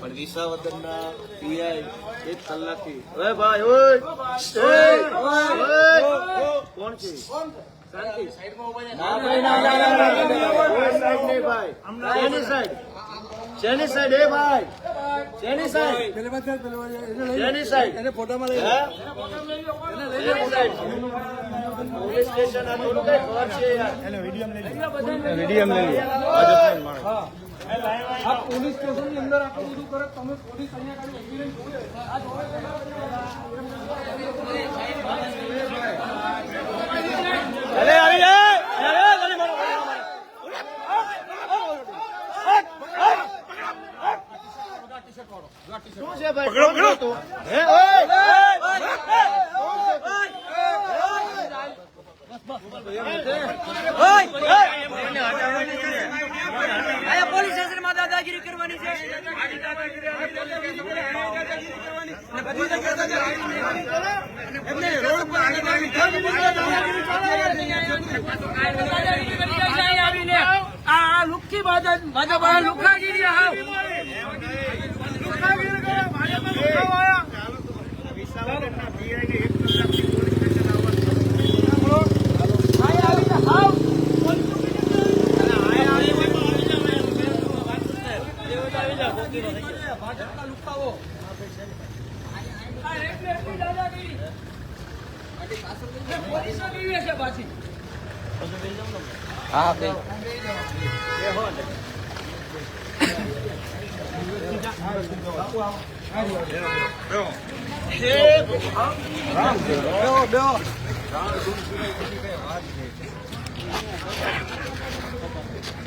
પણ વિસાવદરના પીઆઈ એક કલાકથી ઓય ભાઈ ઓય ઓય! ઓય! કોણ છે શાંતિ. ના ભાઈ, ના, ના, ના, ના, ના, ના, કોઈ સાઈડ નહીં ભાઈ. શેની સાઈડ? શેની સાઈડ એ ભાઈ શેની સાઈડ શેની સાઈડ હે? શેની સાઈડ? પોલીસ સ્ટેશન આ થોડું કઈ ખબર છે યાર આ પોલીસ સ્ટેશનની અંદર આટલું બધું કરે તમે પોલીસ અહીંયા અરે આવી જાય અરે અરે મારો શું છે ભાઈ? પકડો પકડો. હે? ઓય પોલીસ સ્ટેશનમાં દાદાગીરી કરવાની છે. આ લુખી ભાજપ ભાજપ લુખાગીરી કરે ભાજપ લુખાવ આયા આયા આવીને હાવ ભાજપના લુખાવો આ એટલે એટલી દાદાગીરી પોલીસો કેવી છે પાછી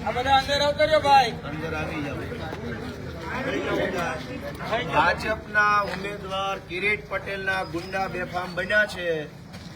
આ બધા ભાજપના ઉમેદવાર કિરીટ પટેલના ગુંડા બેફામ બન્યા છે.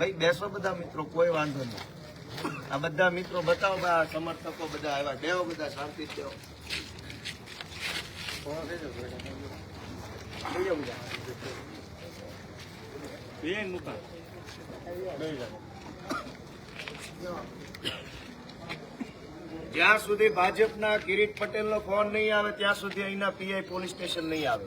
ભાઈ બેસો બધા મિત્રો કોઈ વાંધો નહીં. આ બધા મિત્રો બતાવો બા આ સમર્થકો બધા આવ્યા. બેવો બધા શાંતિ દેવો બેજો બધા. જ્યાં સુધી ભાજપના કિરીટ પટેલનો ફોન નહીં આવે ત્યાં સુધી અહીંના પીઆઈ પોલીસ સ્ટેશન નહીં આવે.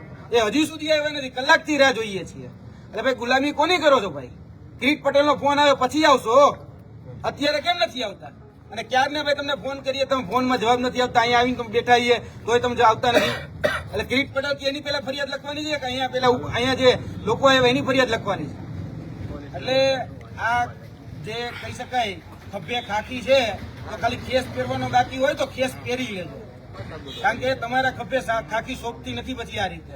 એ હજી સુધી આવ્યા નથી. કલાકથી રાહ જોઈએ છીએ. એટલે ભાઈ, ગુલામી કોની કરો છો ભાઈ? કિરીટ પટેલનો ફોન આવ્યો, પછી આવશો? અત્યારે કેમ નથી આવતા? અને ક્યારને ભાઈ તમને ફોન કરીએ, તમે ફોનમાં જવાબ નથી આવતા અહીંયા આવીને તમે બેઠા છીએ તોય તમે આવતા નથી. એટલે કિરીટ પટેલ એની પહેલા ફરિયાદ લખવાની છે કે અહીંયા પેલા અહીંયા જે લોકો આવ્યા એની ફરિયાદ લખવાની છે? એટલે આ જે કહી શકાય, ખભે ખાખી છે ખાલી ખેસ પહેરવાનો બાકી હોય તો ખેસ પહેરી લેજો. કારણ કે તમારા ખભે ખાખી સોંપતી નથી પછી આ રીતે.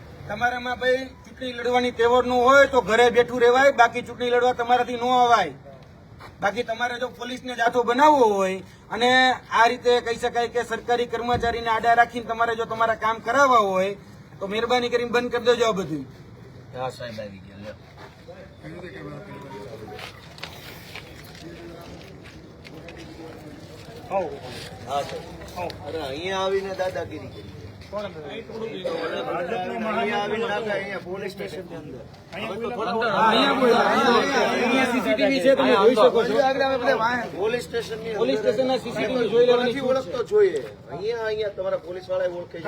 તમારામાં ભાઈ ચૂંટણી લડવાની તેવરનું હોય તો ઘરે બેઠું રહેવાય બાકી ચૂંટણી લડવા તમારાથી ન અવાય. બાકી તમારે જો પોલીસને જાથો બનાવવો હોય અને આ રીતે કહી શકાય કે સરકારી કર્મચારીને આડા રાખીને તમારે જો તમારા કામ કરાવવા હોય તો મહેરબાની કરીને બંધ કરી દેજો આ બધું. હા સાહેબ આવી ગયા હા સાહેબ. અરે અહીંયા આવીને દાદાગીરી કરી. પોલીસ અંદર સ્ટેશનના CCTV જોઈ લેવાની ઓળખતો જોઈએ અહીંયા અહીંયા તમારા પોલીસવાળા ઓળખે છે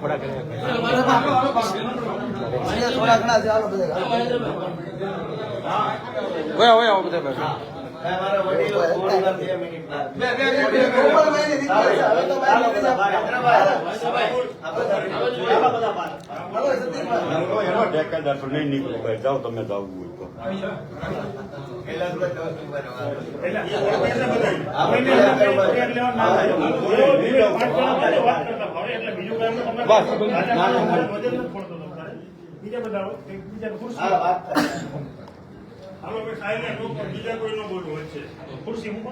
બધા. એનો ઠેકેદાર તો નહીં નીકળો ભાઈ જાઓ તમે જાવું હોય તો તો દસ નંબર વાળો. હા, વાત થાય. ખુરશી મૂકો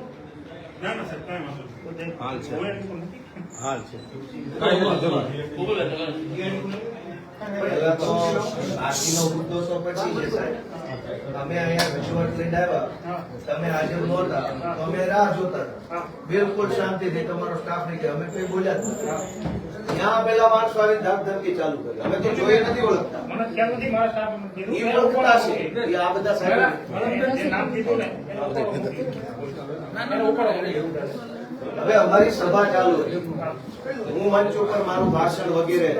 ના ના સાહેબ કાંઈ વાંધો નહીં. હાલ છે તો બાકીનો મુદ્દો તો પછી છે સાહેબ. અમે અહીંયા રજૂઆત લઈને આવ્યા. તમે હાજર નહોતા. અમે રાહ જોતા. બિલકુલ શાંતિથી તમારો સ્ટાફ નહીં કે અમે કઈ બોલ્યા ત્યાં પેલા માણસો આવીને ધાકધમકી ચાલુ કરી. અમે તો જોઈએ નથી ઓળખતા. મને ખ્યાલ નથી મારા સ્ટાફ એ ઓળખતા છે. એ આ બધા સાહેબ હવે અમારી સભા ચાલુ હું મંચ ઉપર મારું ભાષણ વગેરે.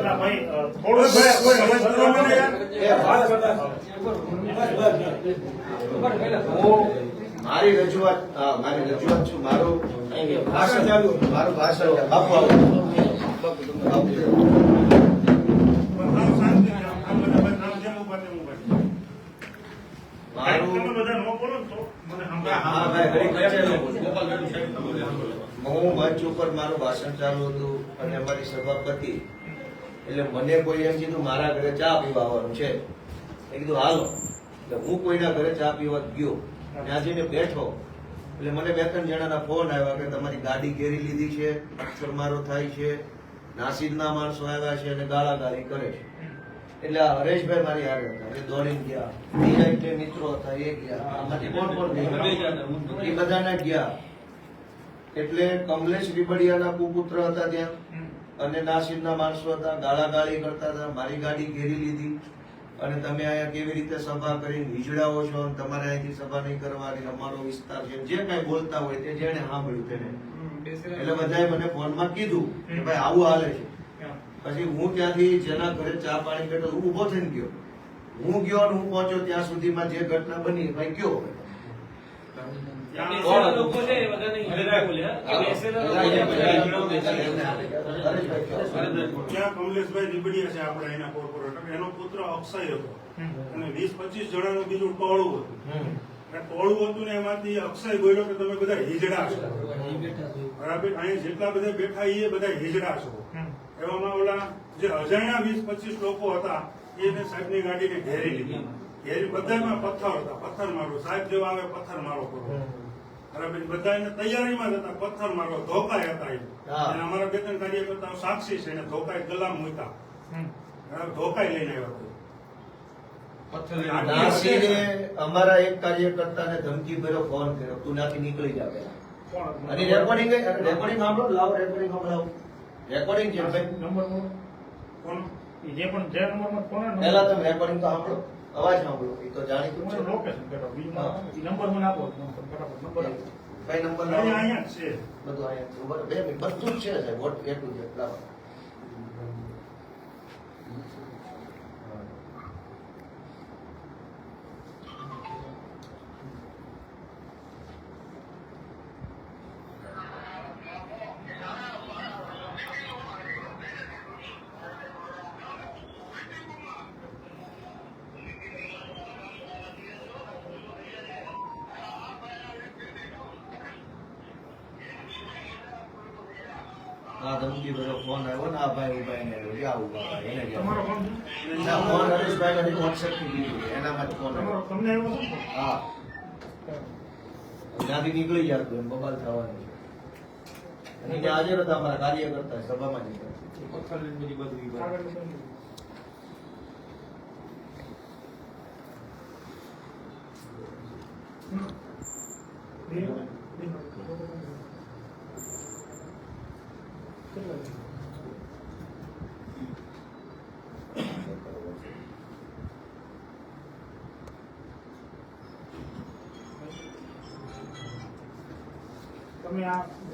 હું મારી રજૂઆત મારી રજૂઆત છું મારું ભાષણ ચાલુ મારું ભાષણ મારું. હા ભાઈ વચ્ચે હું મંચ ઉપર મારું ભાષણ ચાલુ હતું અને અમારી સભાપતિ એટલે મને કોઈ એમ કીધું, મારા ઘરે ચા પીવા આવવાનું છે. એ કીધું, હાલો. એટલે હું કોઈના ઘરે ચા પીવા ગયો. ત્યાં જઈને બેઠો. એટલે મને બે ત્રણ જણાના ફોન આવ્યા કે તમારી ગાડી ઘેરી લીધી છે, મચ્છરમારો થાય છે નાસિદના માણસો આવ્યા છે અને ગાળાગાળી કરે છે. એટલે હરેશભાઈ મારી આગળ હતા. એ દોડીને ગયા. બીજા મિત્રો હતા, એ ગયા. આમાંથી કોણ કોણ ગયા. એટલે કમલેશ રીબડિયાના કુપુત્ર હતા ત્યાં. અને નાસિરના માણસો હતા ગાળાગાળી કરતા હતા મારી ગાડી ઘેરી લીધી. અને તમે અહીંયા કેવી રીતે સભા કરીને વીજળાઓ છો અને તમારે અહીંથી સભા નહીં કરવાની અમારો વિસ્તાર છે. જે કઈ બોલતા હોય તે જેને સાંભળ્યું તેને. એટલે બધાએ મને ફોનમાં કીધું કે ભાઈ આવું હાલે છે. પછી હું ત્યાંથી જેના ઘરે ચા પાણી બેઠો હું ઊભો થઈને ગયો. હું ગયો અને હું પહોંચ્યો ત્યાં સુધીમાં જે ઘટના બની ભાઈ ગયો. ત્યાં કમલેશભાઈ રીબડિયા છે આપણે એના કોર્પોરેટર એનો પુત્ર અક્ષય હતો. અને વીસ પચીસ જણાનું બીજું ટોળું હતું. ટોળું હતું ને એમાંથી અક્ષય બોલ્યો કે તમે બધા હિજડા છો. બરાબર? અહીંયા જેટલા બધા બેઠા એ બધા હિજડા છો. એવામાં ઓલા જે અજાણ્યા વીસ પચીસ લોકો હતા એને સાહેબની ગાડીને ઘેરી લીધી. ઘેરી બધામાં પથ્થર હતા. પથ્થર મારો સાહેબ જેવા આવે પથ્થર મારો કરો. બરાબર બધા એને તૈયારીમાં જ હતા. પથ્થર મારો ધોકાય હતા એ અને અમારા બે ત્રણ કાર્યકર્તાઓ સાક્ષી છે. એને ધોકાય ગલામ મૂક્યા. બરાબર ધોકાય લઈને આવ્યા હતા અમારા એક કાર્યકર્તાને ધમકી ભર્યો ફોન કર્યો. તું નાથી નીકળી જા પહેલા. અને રેકોર્ડિંગ રેકોર્ડિંગ સાંભળો લાવો રેકોર્ડિંગ સંભળાવો રેકોર્ડિંગ છે ભાઈ. કોણ? જે પણ જે નંબરમાં કોના પહેલા તમે રેકોર્ડિંગ તો સાંભળો. અવાજ સાંભળો એ તો જાણીતું છે. લોકેશન બીજું નંબર મને આપો નંબર કઈ નંબર અહીંયા છે. બધું અહીંયા બધું જ છે સાહેબ. વોટ એટલું છે. ઝેડ હા ધમકી ભર્યો ફોન આવ્યો ને આ ભાઈ ઊભા એને આવ્યો ક્યાં ઊભા એને તમારો ગયા ફોન ના, ફોન હરેશભાઈ નથી વોટ્સએપથી લીધું એના માટે ફોન આવ્યો. તમને આવ્યો હા. ત્યાંથી નીકળી જતું તો બબાલ થવાનું અને ત્યાં હાજર હતા અમારા કાર્યકર્તા સભામાં જ બધું. હમ. બે?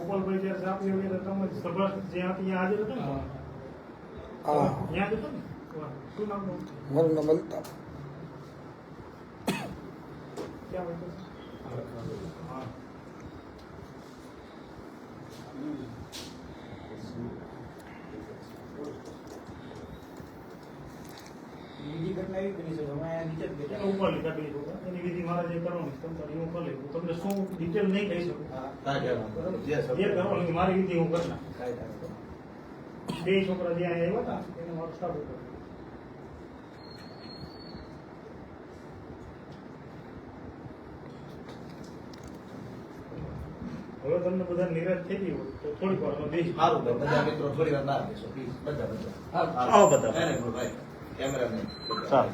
ગોપાલભાઈ જ્યારે સાપ લેવી તો તમે સભા જ્યાં હતી ત્યાં હાજર હતો ને ત્યાં જ હતો ને વાહ. શું નામ? મારું નામ અલ્તાફ ક્યાં? હા. બીજી બની છે? અમે અહીંયા નીચે જ બેઠા એનો ઉપર લીધા બે એની વિધિ મારા જે કરવાની છે, તમ હું કરી લઈશ. તમને શું ડિટેલ નહીં કહી શકું. જે જે મારી વિધિ હું કરી નાખીશ. બે છોકરા જે અહીંયા આવ્યા હતા એને મારું સ્ટાફ હતું હવે તમને બધા નિરાશ થઈ ગયું હોય તો થોડીક વારમાં બેસી સારું બધા મિત્રો થોડી વાર બહાર બેસો પ્લીઝ. બધા બધા. આવો બધા. ભાઈ. É, Cameraman. Tá.